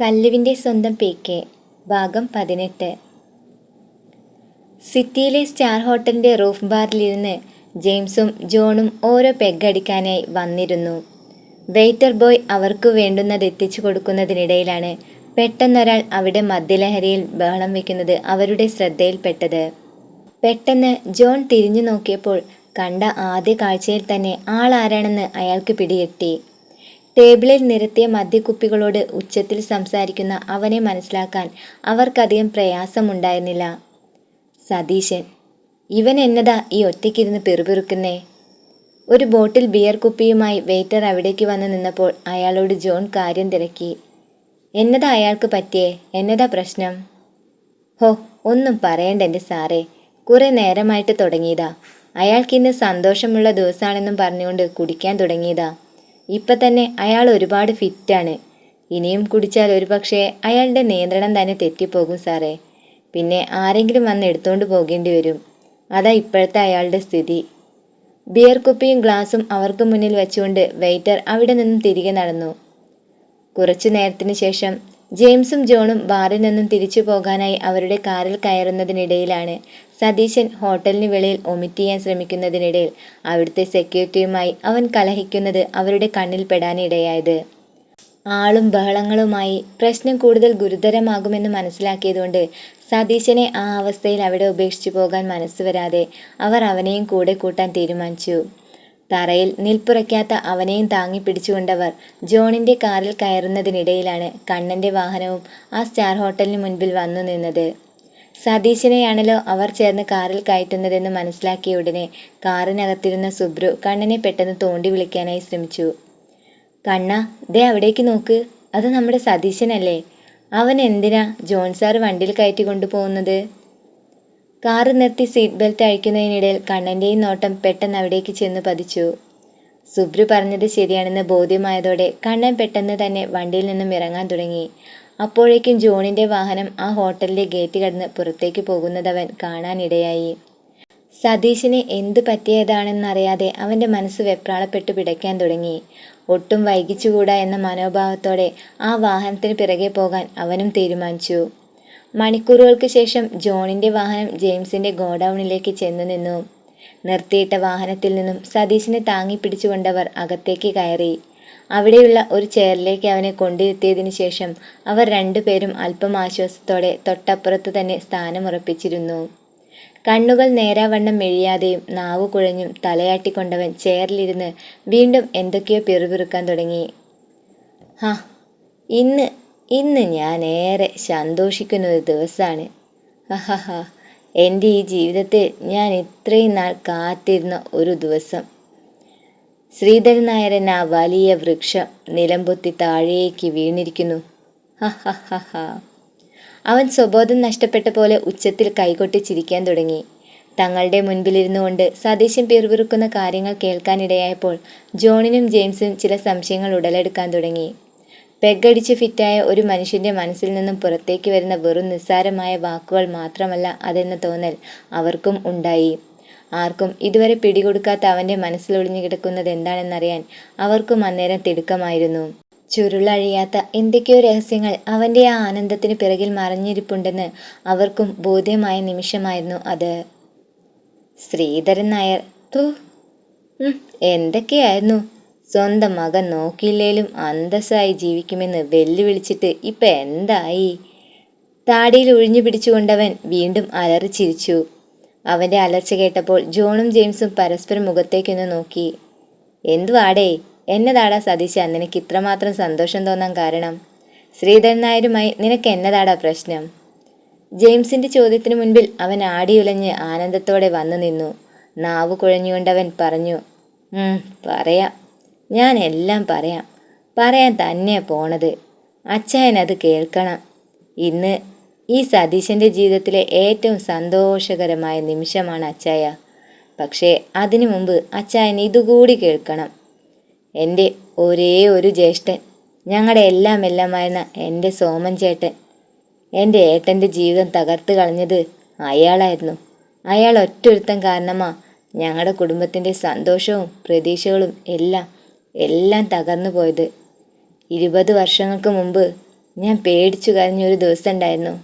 കല്ലുവിന്റെ സ്വന്തം P K ഭാഗം പതിനെട്ട്. സിറ്റിയിലെ സ്റ്റാർ ഹോട്ടലിന്റെ റൂഫ് ബാറിലിരുന്ന് ജെയിംസും ജോണും ഓരോ പെഗ്ഗടിക്കാനായി വന്നിരുന്നു. വെയിറ്റർ ബോയ് അവർക്ക് വേണ്ടുന്നത് എത്തിച്ചു കൊടുക്കുന്നതിനിടയിലാണ് പെട്ടെന്നൊരാൾ അവിടെ മദ്യലഹരിയിൽ ബഹളം വയ്ക്കുന്നത് അവരുടെ ശ്രദ്ധയിൽപ്പെട്ടത്. പെട്ടെന്ന് ജോൺ തിരിഞ്ഞു നോക്കിയപ്പോൾ കണ്ട ആദ്യ കാഴ്ചയിൽ തന്നെ ആളാരാണെന്ന് അയാൾക്ക് പിടികിട്ടി ടേബിളിൽ നിരത്തിയ മദ്യക്കുപ്പികളോട് ഉച്ചത്തിൽ സംസാരിക്കുന്ന അവനെ മനസ്സിലാക്കാൻ അവർക്കധികം പ്രയാസമുണ്ടായിരുന്നില്ല. സതീശൻ ഇവൻ എന്നതാ ഈ ഒറ്റയ്ക്കിരുന്ന് പിറുപിറുക്കുന്നേ? ഒരു ബോട്ടിൽ ബിയർ കുപ്പിയുമായി വെയിറ്റർ അവിടേക്ക് വന്ന് നിന്നപ്പോൾ അയാളോട് ജോൺ കാര്യം തിരക്കി. എന്നതാ അയാൾക്ക് പറ്റിയേ? എന്നതാ പ്രശ്നം? ഹോ ഒന്നും പറയണ്ട എന്റെ സാറേ. കുറേ നേരമായിട്ട് തുടങ്ങിയതാ. അയാൾക്കിന്ന് സന്തോഷമുള്ള ദിവസമാണെന്നും പറഞ്ഞുകൊണ്ട് കുടിക്കാൻ തുടങ്ങിയതാ. ഇപ്പം തന്നെ അയാൾ ഒരുപാട് ഫിറ്റാണ്. ഇനിയും കുടിച്ചാൽ ഒരുപക്ഷെ അയാളുടെ നിയന്ത്രണം തന്നെ തെറ്റിപ്പോകും സാറേ. പിന്നെ ആരെങ്കിലും വന്ന് എടുത്തുകൊണ്ട് പോകേണ്ടി വരും. അതാ ഇപ്പോഴത്തെ അയാളുടെ സ്ഥിതി. ബിയർ കുപ്പിയും ഗ്ലാസും അവർക്ക് മുന്നിൽ വെച്ചുകൊണ്ട് വെയിറ്റർ അവിടെ നിന്നും തിരികെ നടന്നു. കുറച്ചു നേരത്തിന് ശേഷം ജെയിംസും ജോണും ബാറിൽ നിന്നും തിരിച്ചു പോകാനായി അവരുടെ കാറിൽ കയറുന്നതിനിടയിലാണ് സതീശൻ ഹോട്ടലിന് വെളിയിൽ ഒമിറ്റ് ചെയ്യാൻ ശ്രമിക്കുന്നതിനിടയിൽ അവിടുത്തെ സെക്യൂരിറ്റിയുമായി അവൻ കലഹിക്കുന്നത് അവരുടെ കണ്ണിൽ പെടാനിടയായത്. ആളും ബഹളങ്ങളുമായി പ്രശ്നം കൂടുതൽ ഗുരുതരമാകുമെന്ന് മനസ്സിലാക്കിയതുകൊണ്ട് സതീശനെ ആ അവസ്ഥയിൽ അവിടെ ഉപേക്ഷിച്ചു പോകാൻ മനസ്സ് വരാതെ അവർ അവനെയും കൂടെ കൂട്ടാൻ തീരുമാനിച്ചു. തറയിൽ നിൽപ്പുറയ്ക്കാത്ത അവനെയും താങ്ങി പിടിച്ചുകൊണ്ടവർ ജോണിന്റെ കാറിൽ കയറുന്നതിനിടയിലാണ് കണ്ണന്റെ വാഹനവും ആ സ്റ്റാർ ഹോട്ടലിന് മുൻപിൽ വന്നു നിന്നത്. സതീശനെയാണല്ലോ അവർ ചേർന്ന് കാറിൽ കയറ്റുന്നതെന്ന് മനസ്സിലാക്കിയ ഉടനെ കാറിനകത്തിരുന്ന സുബ്രു കണ്ണനെ പെട്ടെന്ന് തോണ്ടി വിളിക്കാനായി ശ്രമിച്ചു. കണ്ണ ദേ അവിടേക്ക് നോക്ക്. അത് നമ്മുടെ സതീശനല്ലേ. അവൻ എന്തിനാ ജോൺ സാർ വണ്ടിയിൽ കയറ്റി കൊണ്ടുപോകുന്നത് കാറ് നിർത്തി സീറ്റ് ബെൽറ്റ് അഴിക്കുന്നതിനിടയിൽ കണ്ണന്റെയും നോട്ടം പെട്ടെന്ന് അവിടേക്ക് ചെന്ന് പതിച്ചു. സുബ്രു പറഞ്ഞത് ശരിയാണെന്ന് ബോധ്യമായതോടെ കണ്ണൻ പെട്ടെന്ന് തന്നെ വണ്ടിയിൽ നിന്നും ഇറങ്ങാൻ തുടങ്ങി. അപ്പോഴേക്കും ജോണിന്റെ വാഹനം ആ ഹോട്ടലിലെ ഗേറ്റ് കടന്ന് പുറത്തേക്ക് പോകുന്നതവൻ കാണാനിടയായി. സതീശിന് എന്ത് പറ്റിയതാണെന്നറിയാതെ അവന്റെ മനസ്സ് വെപ്രാളപ്പെട്ട് പിടയ്ക്കാൻ തുടങ്ങി. ഒട്ടും വൈകിച്ചുകൂടാ എന്ന മനോഭാവത്തോടെ ആ വാഹനത്തിന് പിറകെ പോകാൻ അവനും തീരുമാനിച്ചു. മണിക്കൂറുകൾക്ക് ശേഷം ജോണിന്റെ വാഹനം ജെയിംസിന്റെ ഗോഡൌണിലേക്ക് ചെന്നു നിന്നു. നിർത്തിയിട്ട വാഹനത്തിൽ നിന്നും സതീശിനെ താങ്ങി പിടിച്ചുകൊണ്ടവർ അകത്തേക്ക് കയറി. അവിടെയുള്ള ഒരു ചെയറിലേക്ക് അവനെ കൊണ്ടിരുത്തിയതിനു ശേഷം അവർ രണ്ടുപേരും അല്പം ആശ്വാസത്തോടെ തൊട്ടപ്പുറത്ത് തന്നെ സ്ഥാനമുറപ്പിച്ചിരുന്നു. കണ്ണുകൾ നേരാവണ്ണം മെഴിയാതെയും നാവു കുഴഞ്ഞും തലയാട്ടിക്കൊണ്ടവൻ ചെയറിലിരുന്ന് വീണ്ടും എന്തൊക്കെയോ പിറുപിറുക്കാൻ തുടങ്ങി. ഹാ ഇന്ന് ഇന്ന് ഞാൻ ഏറെ സന്തോഷിക്കുന്ന ഒരു ദിവസമാണ് ഹഹഹ. എന്റെ ഈ ജീവിതത്തിൽ ഞാൻ ഇത്രയും നാൾ കാത്തിരുന്ന ഒരു ദിവസം. ശ്രീധരൻ നായരൻ ആ വലിയ വൃക്ഷം നിലംപൊത്തി താഴേക്ക് വീണിരിക്കുന്നു. ഹഹഹ അവൻ സ്വബോധം നഷ്ടപ്പെട്ട പോലെ ഉച്ചത്തിൽ കൈകൊട്ടി ചിരിക്കാൻ തുടങ്ങി. തങ്ങളുടെ മുൻപിലിരുന്നു കൊണ്ട് സതീശൻ പിറുപിറുക്കുന്ന കാര്യങ്ങൾ കേൾക്കാനിടയായപ്പോൾ ജോണിനും ജെയിംസും ചില സംശയങ്ങൾ ഉടലെടുക്കാൻ തുടങ്ങി. പെഗടിച്ച് ഫിറ്റായ ഒരു മനുഷ്യന്റെ മനസ്സിൽ നിന്നും പുറത്തേക്ക് വരുന്ന വെറും നിസ്സാരമായ വാക്കുകൾ മാത്രമല്ല അതെന്ന തോന്നൽ അവർക്കും ഉണ്ടായി. ആർക്കും ഇതുവരെ പിടികൊടുക്കാത്ത അവന്റെ മനസ്സിൽ ഒളിഞ്ഞു കിടക്കുന്നത് എന്താണെന്നറിയാൻ അവർക്കും അന്നേരം തിടുക്കമായിരുന്നു. ചുരുളഴിയാത്ത എന്തൊക്കെയോ രഹസ്യങ്ങൾ അവന്റെ ആ ആനന്ദത്തിന് പിറകിൽ മറഞ്ഞിരിപ്പുണ്ടെന്ന് അവർക്കും ബോധ്യമായ നിമിഷമായിരുന്നു അത്. ശ്രീധരൻ നായർ തൂ എന്തൊക്കെയായിരുന്നു? സ്വന്തം മകൻ നോക്കിയില്ലേലും അന്തസ്സായി ജീവിക്കുമെന്ന് വെല്ലുവിളിച്ചിട്ട് ഇപ്പം എന്തായി? താടിയിൽ ഒഴിഞ്ഞു പിടിച്ചുകൊണ്ടവൻ വീണ്ടും അലറി ചിരിച്ചു. അവന്റെ അലർച്ച കേട്ടപ്പോൾ ജോണും ജെയിംസും പരസ്പരം മുഖത്തേക്കൊന്ന് നോക്കി. എന്തുവാടേ? എന്നതാടാ സതീശ? നിനക്ക് ഇത്രമാത്രം സന്തോഷം തോന്നാൻ കാരണം. ശ്രീധരൻ നായരുമായി നിനക്ക് എന്നതാടാ പ്രശ്നം? ജെയിംസിന്റെ ചോദ്യത്തിന് മുൻപിൽ അവൻ ആടിയുലഞ്ഞ് ആനന്ദത്തോടെ വന്നു നിന്നു. നാവ് കുഴഞ്ഞുകൊണ്ടവൻ പറഞ്ഞു പറയാം. ഞാൻ എല്ലാം പറയാം. പറയാൻ തന്നെ പോണത്. അച്ചായനത് കേൾക്കണം. ഇന്ന് ഈ സതീശന്റെ ജീവിതത്തിലെ ഏറ്റവും സന്തോഷകരമായ നിമിഷമാണ് അച്ചായ പക്ഷേ അതിനു മുമ്പ് അച്ചായൻ ഇതുകൂടി കേൾക്കണം. എന്റെ ഒരേ ഒരു ജ്യേഷ്ഠൻ ഞങ്ങളുടെ എല്ലാം എല്ലാമായിരുന്ന എന്റെ സോമൻ ചേട്ടൻ. എന്റെ ഏട്ടന്റെ ജീവിതം തകർത്ത് കളഞ്ഞത് അയാളായിരുന്നു. അയാൾ ഒറ്റൊരുത്തം കാരണമാ ഞങ്ങളുടെ കുടുംബത്തിന്റെ സന്തോഷവും പ്രതീക്ഷകളും എല്ലാം എല്ലാം തകർന്നു പോയത്. ഇരുപത് വർഷങ്ങൾക്ക് മുമ്പ് ഞാൻ പേടിച്ചു കരഞ്ഞൊരു ദിവസം ഉണ്ടായിരുന്നു.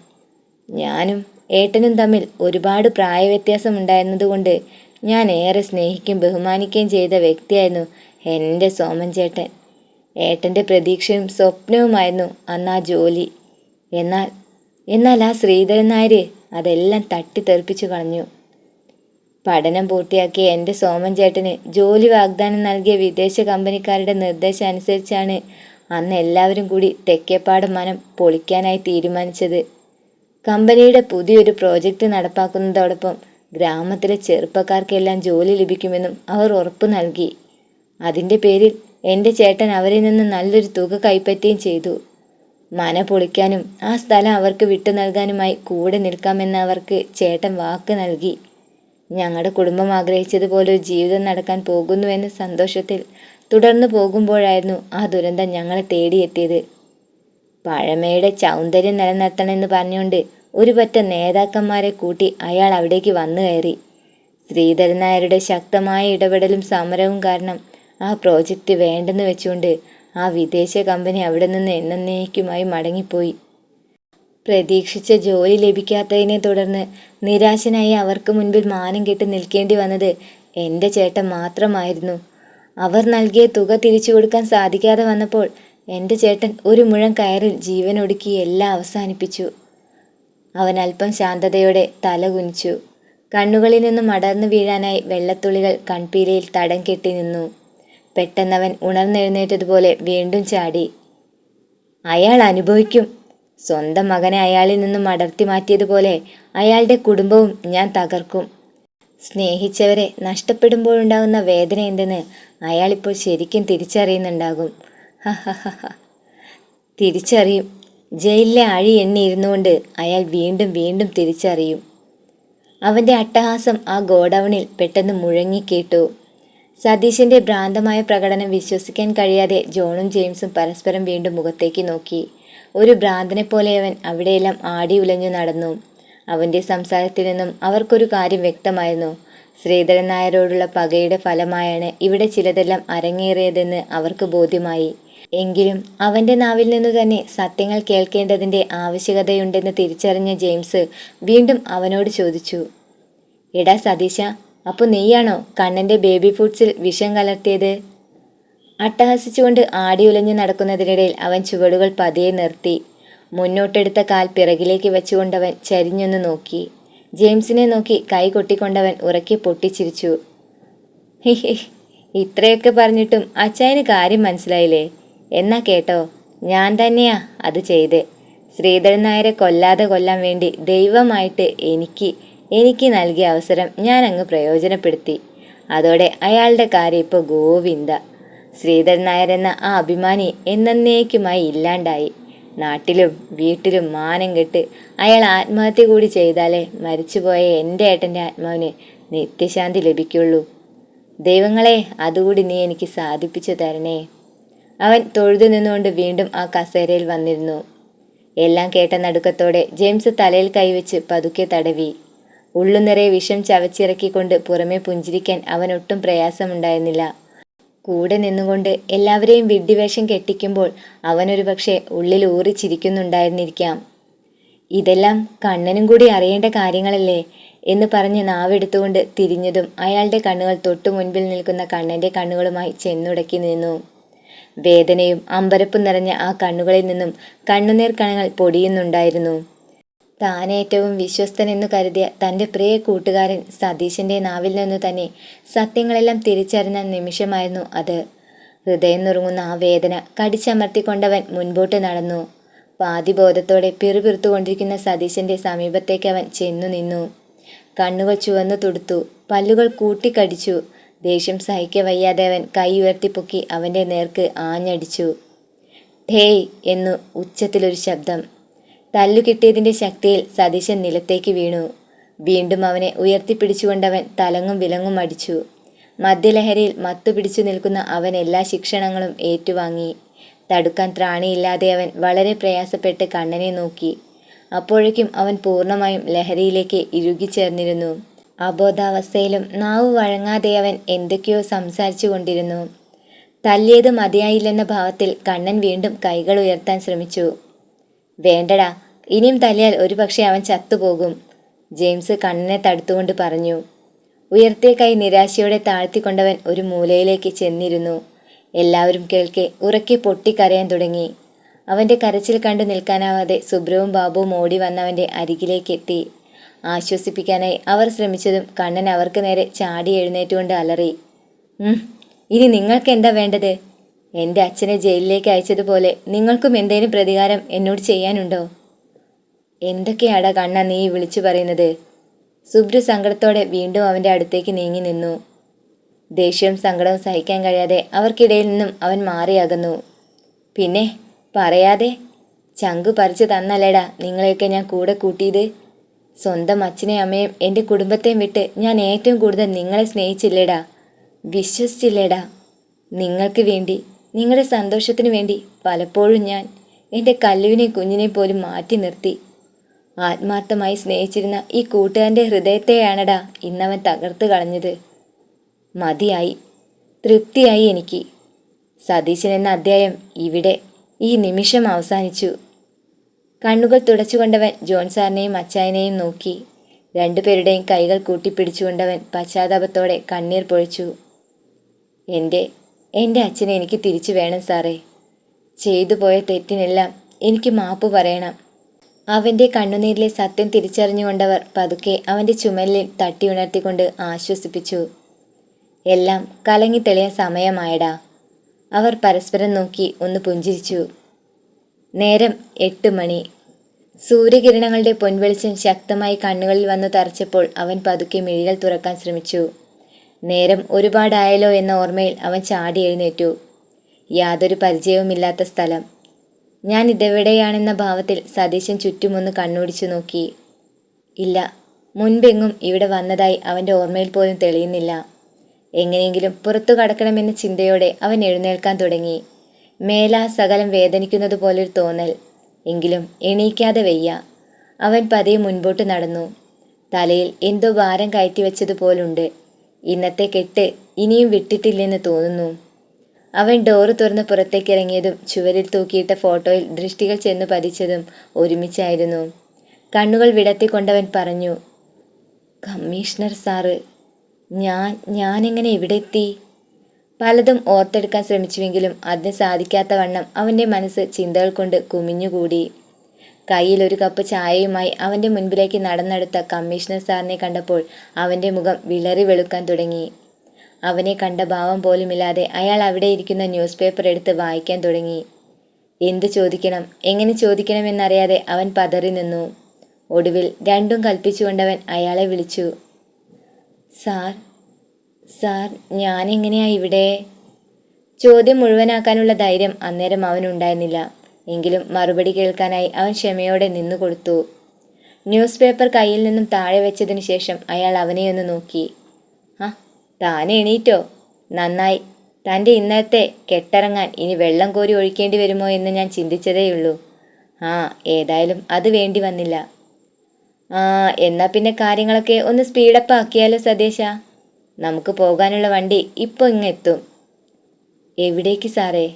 ഞാനും ഏട്ടനും തമ്മിൽ ഒരുപാട് പ്രായവ്യത്യാസം ഉണ്ടായിരുന്നതുകൊണ്ട് ഞാൻ ഏറെ സ്നേഹിക്കുകയും ബഹുമാനിക്കുകയും ചെയ്ത വ്യക്തിയായിരുന്നു എന്റെ സോമൻ ചേട്ടൻ. ഏട്ടന്റെ പ്രതീക്ഷയും സ്വപ്നവുമായിരുന്നു അന്ന് ആ ജോലി. എന്നാൽ എന്നാൽ ആ ശ്രീധരൻ നായർ അതെല്ലാം തട്ടിത്തെറിപ്പിച്ചു കളഞ്ഞു. പഠനം പൂർത്തിയാക്കിയ എന്റെ സോമൻ ചേട്ടന് ജോലി വാഗ്ദാനം നൽകിയ വിദേശ കമ്പനിക്കാരുടെ നിർദ്ദേശം അനുസരിച്ചാണ് അന്ന് എല്ലാവരും കൂടി തെക്കേപ്പാട് മനം പൊളിക്കാനായി തീരുമാനിച്ചത്. കമ്പനിയുടെ പുതിയൊരു പ്രോജക്റ്റ് നടപ്പാക്കുന്നതോടൊപ്പം ഗ്രാമത്തിലെ ചെറുപ്പക്കാർക്കെല്ലാം ജോലി ലഭിക്കുമെന്നും അവർ ഉറപ്പു നൽകി. അതിന്റെ പേരിൽ എന്റെ ചേട്ടൻ അവരിൽ നിന്ന് നല്ലൊരു തുക കൈപ്പറ്റുകയും ചെയ്തു. മന പൊളിക്കാനും ആ സ്ഥലം അവർക്ക് വിട്ടു നൽകാനുമായി കൂടെ നിൽക്കാമെന്ന് അവർക്ക് ചേട്ടൻ വാക്ക് നൽകി. ഞങ്ങളുടെ കുടുംബം ആഗ്രഹിച്ചതുപോലെ ഒരു ജീവിതം നടക്കാൻ പോകുന്നുവെന്ന സന്തോഷത്തിൽ തുടർന്നു പോകുമ്പോഴായിരുന്നു ആ ദുരന്തം ഞങ്ങളെ തേടിയെത്തിയത്. പഴമയുടെ സൗന്ദര്യം നിലനിർത്തണമെന്ന് പറഞ്ഞുകൊണ്ട് ഒരു പറ്റ നേതാക്കന്മാരെ കൂട്ടി അയാൾ അവിടേക്ക് വന്നു കയറി. ശ്രീധരൻ നായരുടെ ശക്തമായ ഇടപെടലും സമരവും കാരണം ആ പ്രോജക്റ്റ് വേണ്ടെന്ന് വെച്ചുകൊണ്ട് ആ വിദേശ കമ്പനി അവിടെ നിന്ന് എന്നേക്കുമായി മടങ്ങിപ്പോയി. പ്രതീക്ഷിച്ച ജോലി ലഭിക്കാത്തതിനെ തുടർന്ന് നിരാശനായി അവർക്ക് മുൻപിൽ മാനം കെട്ട് നിൽക്കേണ്ടി വന്നത് എന്റെ ചേട്ടൻ മാത്രമായിരുന്നു. അവർ നൽകിയ തുക തിരിച്ചു കൊടുക്കാൻ സാധിക്കാതെ വന്നപ്പോൾ എന്റെ ചേട്ടൻ ഒരു മുഴം കയറിൽ ജീവനൊടുക്കി എല്ലാം അവസാനിപ്പിച്ചു. അവൻ അല്പം ശാന്തതയോടെ തല കുനിച്ചു. കണ്ണുകളിൽ നിന്നും അടർന്നു വീഴാനായി വെള്ളത്തുള്ളികൾ കൺപീലയിൽ തടം കെട്ടി നിന്നു. പെട്ടെന്നവൻ ഉണർന്നെഴുന്നേറ്റതുപോലെ വീണ്ടും ചാടി. അയാൾ അനുഭവിക്കും. സ്വന്തം മകനെ അയാളിൽ നിന്നും അടർത്തി മാറ്റിയതുപോലെ അയാളുടെ കുടുംബവും ഞാൻ തകർക്കും. സ്നേഹിച്ചവരെ നഷ്ടപ്പെടുമ്പോഴുണ്ടാകുന്ന വേദന എന്തെന്ന് അയാളിപ്പോൾ ശരിക്കും തിരിച്ചറിയുന്നുണ്ടാകും. തിരിച്ചറിയും. ജയിലിലെ അഴി എണ്ണി ഇരുന്നുകൊണ്ട് അയാൾ വീണ്ടും വീണ്ടും തിരിച്ചറിയും. അവന്റെ അട്ടഹാസം ആ ഗോഡൗണിൽ പെട്ടെന്ന് മുഴങ്ങിക്കേട്ടു സതീശന്റെ ഭ്രാന്തമായ പ്രകടനം വിശ്വസിക്കാൻ കഴിയാതെ ജോണും ജെയിംസും പരസ്പരം വീണ്ടും മുഖത്തേക്ക് നോക്കി. ഒരു ഭ്രാന്തനെ പോലെ അവൻ അവിടെയെല്ലാം ആടി ഉലഞ്ഞു നടന്നു. അവന്റെ സംസാരത്തിൽ നിന്നും അവർക്കൊരു കാര്യം വ്യക്തമായിരുന്നു. ശ്രീധരൻ നായരോടുള്ള പകയുടെ ഫലമായാണ് ഇവിടെ ചിലതെല്ലാം അരങ്ങേറിയതെന്ന് അവർക്ക് ബോധ്യമായി. എങ്കിലും അവന്റെ നാവിൽ നിന്നു തന്നെ സത്യങ്ങൾ കേൾക്കേണ്ടതിന്റെ ആവശ്യകതയുണ്ടെന്ന് തിരിച്ചറിഞ്ഞ ജെയിംസ് വീണ്ടും അവനോട് ചോദിച്ചു. എടാ സതീശ അപ്പോൾ നെയ്യാണോ കണ്ണന്റെ ബേബി ഫുഡ്സിൽ വിഷം കലർത്തിയത്? അട്ടഹസിച്ചുകൊണ്ട് ആടി ഉലഞ്ഞു നടക്കുന്നതിനിടയിൽ അവൻ ചുവടുകൾ പതിയെ നിർത്തി. മുന്നോട്ടെടുത്ത കാൽ പിറകിലേക്ക് വെച്ചുകൊണ്ടവൻ ചരിഞ്ഞൊന്ന് നോക്കി. ജെയിംസിനെ നോക്കി കൈ കൊട്ടിക്കൊണ്ടവൻ ഉറക്കി പൊട്ടിച്ചിരിച്ചു. ഇത്രയൊക്കെ പറഞ്ഞിട്ടും അച്ചായന് കാര്യം മനസ്സിലായില്ലേ? എന്നാ കേട്ടോ ഞാൻ തന്നെയാ അത് ചെയ്തേ. ശ്രീധരൻ നായരെ കൊല്ലാതെ കൊല്ലാൻ വേണ്ടി ദൈവമായിട്ട് എനിക്ക് എനിക്ക് നൽകിയ അവസരം ഞാൻ അങ്ങ് പ്രയോജനപ്പെടുത്തി. അതോടെ അയാളുടെ കാര്യം ഇപ്പോൾ ഗോവിന്ദ. ശ്രീധരൻ നായർ എന്ന ആ അഭിമാനി എന്നേക്കുമായി ഇല്ലാണ്ടായി. നാട്ടിലും വീട്ടിലും മാനം കെട്ട് അയാൾ ആത്മഹത്യ കൂടി ചെയ്താലേ മരിച്ചുപോയ എന്റെ ഏട്ടന്റെ ആത്മാവിന് നിത്യശാന്തി ലഭിക്കുള്ളൂ. ദൈവങ്ങളെ അതുകൂടി നീ എനിക്ക് സാധിപ്പിച്ചു തരണേ. അവൻ തൊഴുതു നിന്നുകൊണ്ട് വീണ്ടും ആ കസേരയിൽ വന്നിരുന്നു. എല്ലാം കേട്ട നടുക്കത്തോടെ ജെയിംസ് തലയിൽ കൈവച്ച് പതുക്കെ തടവി. ഉള്ളു നിറയെ വിഷം ചവച്ചിറക്കിക്കൊണ്ട് പുറമെ പുഞ്ചിരിക്കാൻ അവൻ ഒട്ടും പ്രയാസമുണ്ടായിരുന്നില്ല. കൂടെ നിന്നുകൊണ്ട് എല്ലാവരെയും വിഡ്ഢിവേഷം കെട്ടിക്കുമ്പോൾ അവനൊരു പക്ഷേ ഉള്ളിൽ ഊറിച്ചിരിക്കുന്നുണ്ടായിരുന്നിരിക്കാം. ഇതെല്ലാം കണ്ണനും കൂടി അറിയേണ്ട കാര്യങ്ങളല്ലേ എന്ന് പറഞ്ഞ് നാവെടുത്തുകൊണ്ട് തിരിഞ്ഞതും അയാളുടെ കണ്ണുകൾ തൊട്ടു മുൻപിൽ നിൽക്കുന്ന കണ്ണന്റെ കണ്ണുകളുമായി ചെന്നുടക്കി നിന്നു. വേദനയും അമ്പരപ്പും നിറഞ്ഞ ആ കണ്ണുകളിൽ നിന്നും കണ്ണുനീർ കണങ്ങൾ പൊടിയുന്നുണ്ടായിരുന്നു. താൻ ഏറ്റവും വിശ്വസ്തനെന്നു കരുതിയ തന്റെ പ്രിയ കൂട്ടുകാരൻ സതീശന്റെ നാവിൽ നിന്നു തന്നെ സത്യങ്ങളെല്ലാം തിരിച്ചറിഞ്ഞ നിമിഷമായിരുന്നു അത്. ഹൃദയം നുറുങ്ങുന്ന ആ വേദന കടിച്ചമർത്തിക്കൊണ്ടവൻ മുൻപോട്ട് നടന്നു. പാതിബോധത്തോടെ പിറുപിറുത്തുകൊണ്ടിരിക്കുന്ന സതീശന്റെ സമീപത്തേക്ക് അവൻ ചെന്നു നിന്നു. കണ്ണുകൾ ചുവന്നു തുടുത്തു. പല്ലുകൾ കൂട്ടിക്കടിച്ചു. ദേഷ്യം സഹിക്ക വയ്യാതെ അവൻ കൈ ഉയർത്തിപ്പൊക്കി അവന്റെ നേർക്ക് ആഞ്ഞടിച്ചു. ഠേയ് എന്നു ഉച്ചത്തിലൊരു ശബ്ദം. തല്ലു കിട്ടിയതിന്റെ ശക്തിയിൽ സതീശൻ നിലത്തേക്ക് വീണു. വീണ്ടും അവനെ ഉയർത്തിപ്പിടിച്ചുകൊണ്ടവൻ തലങ്ങും വിലങ്ങും അടിച്ചു. മദ്യലഹരിയിൽ മത്തു പിടിച്ചു നിൽക്കുന്ന അവൻ എല്ലാ ശിക്ഷണങ്ങളും ഏറ്റുവാങ്ങി. തടുക്കാൻ ത്രാണിയില്ലാതെ അവൻ വളരെ പ്രയാസപ്പെട്ട് കണ്ണനെ നോക്കി. അപ്പോഴേക്കും അവൻ പൂർണമായും ലഹരിയിലേക്ക് ഇഴുകിച്ചേർന്നിരുന്നു. അബോധാവസ്ഥയിലും നാവ് വഴങ്ങാതെ അവൻ എന്തൊക്കെയോ സംസാരിച്ചു കൊണ്ടിരുന്നു. തല്ലിയത് മതിയായില്ലെന്ന ഭാവത്തിൽ കണ്ണൻ വീണ്ടും കൈകൾ ഉയർത്താൻ ശ്രമിച്ചു. വേണ്ടടാ ഇനിയും തലയാൽ ഒരുപക്ഷെ അവൻ ചത്തുപോകും. ജെയിംസ് കണ്ണിനെ തടുത്തുകൊണ്ട് പറഞ്ഞു. ഉയർത്തിയ കൈ നിരാശയോടെ താഴ്ത്തിക്കൊണ്ടവൻ ഒരു മൂലയിലേക്ക് ചെന്നിരുന്നു. എല്ലാവരും കേൾക്കെ ഉറക്കി പൊട്ടിക്കരയാൻ തുടങ്ങി. അവന്റെ കരച്ചിൽ കണ്ടു നിൽക്കാനാവാതെ സുബ്രവും ബാബുവും ഓടി വന്നവന്റെ അരികിലേക്ക് എത്തി. ആശ്വസിപ്പിക്കാനായി അവർ ശ്രമിച്ചതും കണ്ണൻ അവർക്ക് നേരെ ചാടി എഴുന്നേറ്റുകൊണ്ട് അലറി. ഇനി നിങ്ങൾക്ക് എന്താ വേണ്ടത്? എന്റെ അച്ഛനെ ജയിലിലേക്ക് അയച്ചതുപോലെ നിങ്ങൾക്കും എന്തേലും പ്രതികാരം എന്നോട് ചെയ്യാനുണ്ടോ? എന്തൊക്കെയാടാ കണ്ണ നീ വിളിച്ചു പറയുന്നത്? സുബ്രു സങ്കടത്തോടെ വീണ്ടും അവന്റെ അടുത്തേക്ക് നീങ്ങി നിന്നു. ദേഷ്യവും സങ്കടവും സഹിക്കാൻ കഴിയാതെ അവർക്കിടയിൽ നിന്നും അവൻ മാറിയാകുന്നു. പിന്നെ പറയാതെ ചങ്കു പറിച്ചു തന്നല്ലേടാ നിങ്ങളെയൊക്കെ ഞാൻ കൂടെ കൂട്ടിയത്? സ്വന്തം അച്ഛനെയും അമ്മയും എന്റെ കുടുംബത്തെയും വിട്ട് ഞാൻ ഏറ്റവും കൂടുതൽ നിങ്ങളെ സ്നേഹിച്ചില്ലേടാ? വിശ്വസിച്ചില്ലേടാ? നിങ്ങൾക്ക് വേണ്ടി നിങ്ങളുടെ സന്തോഷത്തിന് വേണ്ടി പലപ്പോഴും ഞാൻ എന്റെ കല്ലുവിനെ കുഞ്ഞിനെ പോലും മാറ്റി നിർത്തി. ആത്മാർത്ഥമായി സ്നേഹിച്ചിരുന്ന ഈ കൂട്ടുകാരന്റെ ഹൃദയത്തെയാണടാ ഇന്നവൻ തകർത്ത് കളഞ്ഞത്. മതിയായി. തൃപ്തിയായി എനിക്ക്. സതീശൻ എന്ന അദ്ധ്യായം ഇവിടെ ഈ നിമിഷം അവസാനിച്ചു. കണ്ണുകൾ തുടച്ചുകൊണ്ടവൻ ജോൺ സാറിനെയും അച്ചായനെയും നോക്കി. രണ്ടുപേരുടെയും കൈകൾ കൂട്ടിപ്പിടിച്ചുകൊണ്ടവൻ പശ്ചാത്താപത്തോടെ കണ്ണീർ പൊഴിച്ചു. എന്റെ എന്റെ അച്ഛനെ എനിക്ക് തിരിച്ചു വേണം സാറേ. ചെയ്തു പോയ തെറ്റിനെല്ലാം എനിക്ക് മാപ്പ് പറയണം. അവന്റെ കണ്ണുനീരിലെ സത്യം തിരിച്ചറിഞ്ഞുകൊണ്ടവർ പതുക്കെ അവന്റെ ചുമലിൽ തട്ടി ഉണർത്തിക്കൊണ്ട് ആശ്വസിപ്പിച്ചു. എല്ലാം കലങ്ങി തെളിയാൻ സമയമായടാ. അവർ പരസ്പരം നോക്കി ഒന്ന് പുഞ്ചിരിച്ചു. നേരം എട്ട് മണി. സൂര്യകിരണങ്ങളുടെ പൊൻവെളിച്ചം ശക്തമായി കണ്ണുകളിൽ വന്നു തറച്ചപ്പോൾ അവൻ പതുക്കെ മിഴികൾ തുറക്കാൻ ശ്രമിച്ചു. നേരം ഒരുപാടായല്ലോ എന്ന ഓർമ്മയിൽ അവൻ ചാടി എഴുന്നേറ്റു. യാതൊരു പരിചയവുമില്ലാത്ത സ്ഥലം. ഞാൻ ഇതെവിടെയാണെന്ന ഭാവത്തിൽ സതീശൻ ചുറ്റുമൊന്ന് കണ്ണോടിച്ചു നോക്കി. ഇല്ല മുൻപെങ്ങും ഇവിടെ വന്നതായി അവന്റെ ഓർമ്മയിൽ പോലും തെളിയുന്നില്ല. എങ്ങനെയെങ്കിലും പുറത്തു കടക്കണമെന്ന ചിന്തയോടെ അവൻ എഴുന്നേൽക്കാൻ തുടങ്ങി. മേലാ സകലം വേദനിക്കുന്നത് പോലൊരു തോന്നൽ എങ്കിലും എണീക്കാതെ വയ്യ. അവൻ പതിയെ മുൻപോട്ട് നടന്നു. തലയിൽ എന്തോ ഭാരം കയറ്റി വെച്ചതുപോലുണ്ട് ഇന്നത്തെ കെട്ട് ഇനിയും വിട്ടിട്ടില്ലെന്ന് തോന്നുന്നു. അവൻ ഡോറ് തുറന്ന് പുറത്തേക്ക് ഇറങ്ങിയതും ചുവരിൽ തൂക്കിയിട്ട ഫോട്ടോയിൽ ദൃഷ്ടികൾ ചെന്ന് പതിച്ചതും ഒരുമിച്ചായിരുന്നു. കണ്ണുകൾ വിടത്തിക്കൊണ്ടവൻ പറഞ്ഞു കമ്മീഷണർ സാറ് ഞാൻ ഞാനെങ്ങനെ ഇവിടെ എത്തി പലതും ഓർത്തെടുക്കാൻ ശ്രമിച്ചുവെങ്കിലും അതിന് സാധിക്കാത്ത വണ്ണം അവന്റെ മനസ്സ് ചിന്തകൾ കൊണ്ട് കുമിഞ്ഞുകൂടി. കയ്യിൽ ഒരു കപ്പ് ചായയുമായി അവന്റെ മുൻപിലേക്ക് നടന്നെടുത്ത കമ്മീഷണർ സാറിനെ കണ്ടപ്പോൾ അവന്റെ മുഖം വിളറി വെളുക്കാൻ തുടങ്ങി. അവനെ കണ്ട ഭാവം പോലുമില്ലാതെ അയാൾ അവിടെ ഇരിക്കുന്ന ന്യൂസ് പേപ്പർ എടുത്ത് വായിക്കാൻ തുടങ്ങി. എന്ത് ചോദിക്കണം? എങ്ങനെ ചോദിക്കണമെന്നറിയാതെ അവൻ പതറി നിന്നു. ഒടുവിൽ രണ്ടും കൽപ്പിച്ചുകൊണ്ടവൻ അയാളെ വിളിച്ചു. സാർ സാർ ഞാനെങ്ങനെയാ ഇവിടെ? ചോദ്യം മുഴുവനാക്കാനുള്ള ധൈര്യം അന്നേരം അവനുണ്ടായിരുന്നില്ല. എങ്കിലും മറുപടി കേൾക്കാനായി അവൻ ക്ഷമയോടെ നിന്നു കൊടുത്തു ന്യൂസ് പേപ്പർ കയ്യിൽ നിന്നും താഴെ വെച്ചതിനു ശേഷം അയാൾ അവനെയൊന്ന് നോക്കി. താൻ എണീറ്റോ നന്നായി. തന്റെ ഇന്നത്തെ കെട്ടിറങ്ങാൻ ഇനി വെള്ളം കോരി ഒഴിക്കേണ്ടി വരുമോ എന്ന് ഞാൻ ചിന്തിച്ചതേയുള്ളൂ. ആ ഏതായാലും അത് വേണ്ടി വന്നില്ല. ആ എന്നാൽ പിന്നെ കാര്യങ്ങളൊക്കെ ഒന്ന് സ്പീഡപ്പ് ആക്കിയാലോ സതീശ? നമുക്ക് പോകാനുള്ള വണ്ടി ഇപ്പോൾ ഇങ്ങെത്തും. എവിടേക്ക് സാറേ?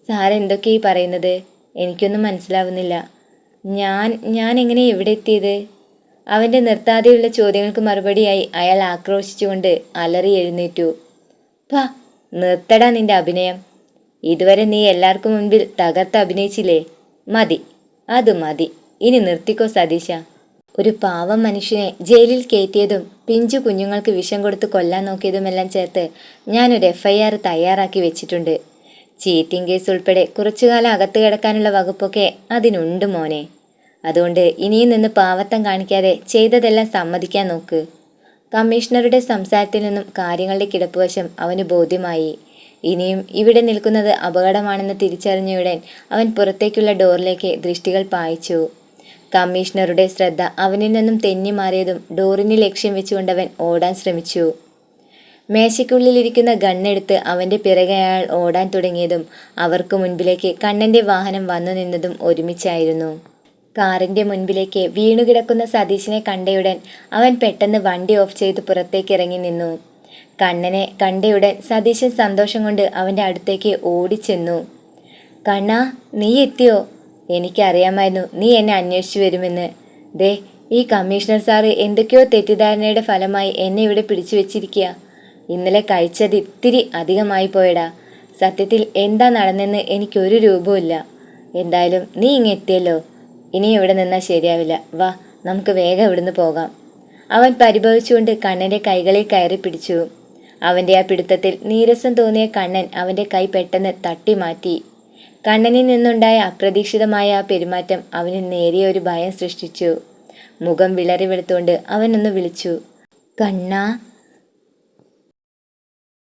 സാർ ഈ പറയുന്നത്? എനിക്കൊന്നും മനസ്സിലാവുന്നില്ല. ഞാൻ ഞാൻ എങ്ങനെ എവിടെ എത്തിയത്? അവന്റെ നിർത്താതെയുള്ള ചോദ്യങ്ങൾക്ക് മറുപടിയായി അയാൾ ആക്രോശിച്ചുകൊണ്ട് അലറി എഴുന്നേറ്റു. പാ നിർത്തടാ നിന്റെ അഭിനയം. ഇതുവരെ നീ എല്ലാവർക്കും മുൻപിൽ തകർത്ത് അഭിനയിച്ചില്ലേ? മതി അത് മതി. ഇനി നിർത്തിക്കോ സതീശ. ഒരു പാവം മനുഷ്യനെ ജയിലിൽ കയറ്റിയതും പിഞ്ചു കുഞ്ഞുങ്ങൾക്ക് വിഷം കൊടുത്ത് കൊല്ലാൻ നോക്കിയതുമെല്ലാം ചേർത്ത് ഞാനൊരു എഫ് ഐ ആർ തയ്യാറാക്കി വെച്ചിട്ടുണ്ട്. ചീറ്റിംഗ് കേസ് ഉൾപ്പെടെ കുറച്ചുകാലം അകത്ത് കിടക്കാനുള്ള വകുപ്പൊക്കെ അതിനുണ്ട് മോനെ. അതുകൊണ്ട് ഇനിയും നിന്ന് പാവത്തം കാണിക്കാതെ ചെയ്തതെല്ലാം സമ്മതിക്കാൻ നോക്ക്. കമ്മീഷണറുടെ സംസാരത്തിൽ നിന്നും കാര്യങ്ങളുടെ കിടപ്പുവശം അവന് ബോധ്യമായി. ഇനിയും ഇവിടെ നിൽക്കുന്നത് അപകടമാണെന്ന് തിരിച്ചറിഞ്ഞയുടൻ അവൻ പുറത്തേക്കുള്ള ഡോറിലേക്ക് ദൃഷ്ടികൾ പായിച്ചു. കമ്മീഷണറുടെ ശ്രദ്ധ അവനിൽ നിന്നും തെന്നി മാറിയതും ഡോറിന് ലക്ഷ്യം വെച്ചുകൊണ്ടവൻ ഓടാൻ ശ്രമിച്ചു. മേശയ്ക്കുള്ളിലിരിക്കുന്ന ഗണ്ണെടുത്ത് അവന്റെ പിറകെ അയാൾ ഓടാൻ തുടങ്ങിയതും അവർക്ക് മുൻപിലേക്ക് കണ്ണന്റെ വാഹനം വന്നു നിന്നതും ഒരുമിച്ചായിരുന്നു. കാറിന്റെ മുൻപിലേക്ക് വീണുകിടക്കുന്ന സതീശിനെ കണ്ടയുടൻ അവൻ പെട്ടെന്ന് വണ്ടി ഓഫ് ചെയ്ത് പുറത്തേക്ക് ഇറങ്ങി നിന്നു. കണ്ണനെ കണ്ടയുടൻ സതീശൻ സന്തോഷം കൊണ്ട് അവന്റെ അടുത്തേക്ക് ഓടിച്ചെന്നു. കണ്ണ നീ എത്തിയോ? എനിക്കറിയാമായിരുന്നു നീ എന്നെ അന്വേഷിച്ചു വരുമെന്ന്. ദേ ഈ കമ്മീഷണർ സാറ് എന്തൊക്കെയോ തെറ്റിദ്ധാരണയുടെ ഫലമായി എന്നെ ഇവിടെ പിടിച്ചു വെച്ചിരിക്കുക ഇന്നലെ കഴിച്ചത് ഇത്തിരി അധികമായി പോയടാ. സത്യത്തിൽ എന്താ നടന്നെന്ന് എനിക്കൊരു രൂപവുമില്ല. എന്തായാലും നീ ഇങ്ങ് എത്തിയല്ലോ. ഇനി ഇവിടെ നിന്നാൽ ശരിയാവില്ല. വാ നമുക്ക് വേഗം ഇവിടുന്ന് പോകാം. അവൻ പരിഭവിച്ചുകൊണ്ട് കണ്ണന്റെ കൈകളിൽ കയറി പിടിച്ചു. അവന്റെ ആ പിടുത്തത്തിൽ നീരസം തോന്നിയ കണ്ണൻ അവന്റെ കൈ പെട്ടെന്ന് തട്ടി മാറ്റി. കണ്ണനിൽ നിന്നുണ്ടായ അപ്രതീക്ഷിതമായ ആ പെരുമാറ്റം അവന് നേരിയ ഒരു ഭയം സൃഷ്ടിച്ചു. മുഖം വിളറി വെളുത്തുകൊണ്ട് അവനൊന്ന് വിളിച്ചു. കണ്ണാ